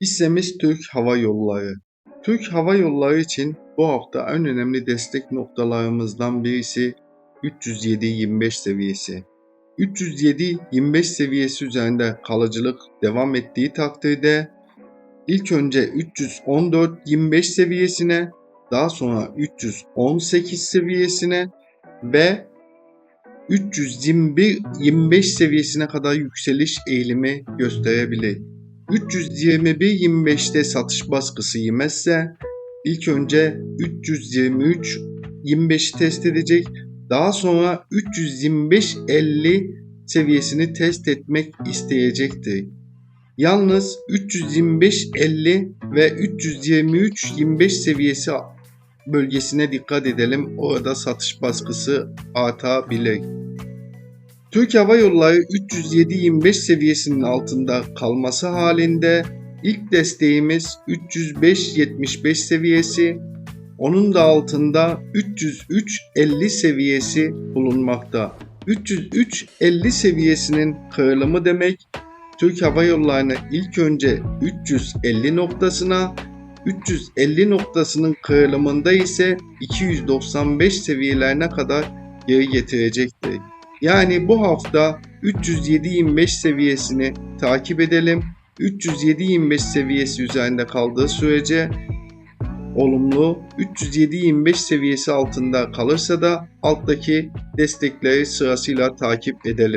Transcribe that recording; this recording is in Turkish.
Hissemiz Türk Hava Yolları. Türk Hava Yolları için bu hafta en önemli destek noktalarımızdan birisi 307-25 seviyesi. 307-25 seviyesi üzerinde kalıcılık devam ettiği takdirde ilk önce 314-25 seviyesine, daha sonra 318 seviyesine ve 321-25 seviyesine kadar yükseliş eğilimi gösterebilir. 321-25'te satış baskısı yemezse ilk önce 323-25'i test edecek. Daha sonra 325-50 seviyesini test etmek isteyecektir. Yalnız 325-50 ve 323-25 seviyesi bölgesine dikkat edelim. Orada satış baskısı artabilir. Türk Hava Yolları 307-25 seviyesinin altında kalması halinde ilk desteğimiz 305-75 seviyesi, onun da altında 303-50 seviyesi bulunmakta. 303-50 seviyesinin kırılımı demek Türk Hava Yolları'nı ilk önce 350 noktasına, 350 noktasının kırılımında ise 295 seviyelerine kadar geri getirecektir. Yani bu hafta 307-25 seviyesini takip edelim. 307-25 seviyesi üzerinde kaldığı sürece olumlu, 307-25 seviyesi altında kalırsa da alttaki destekleri sırasıyla takip edelim.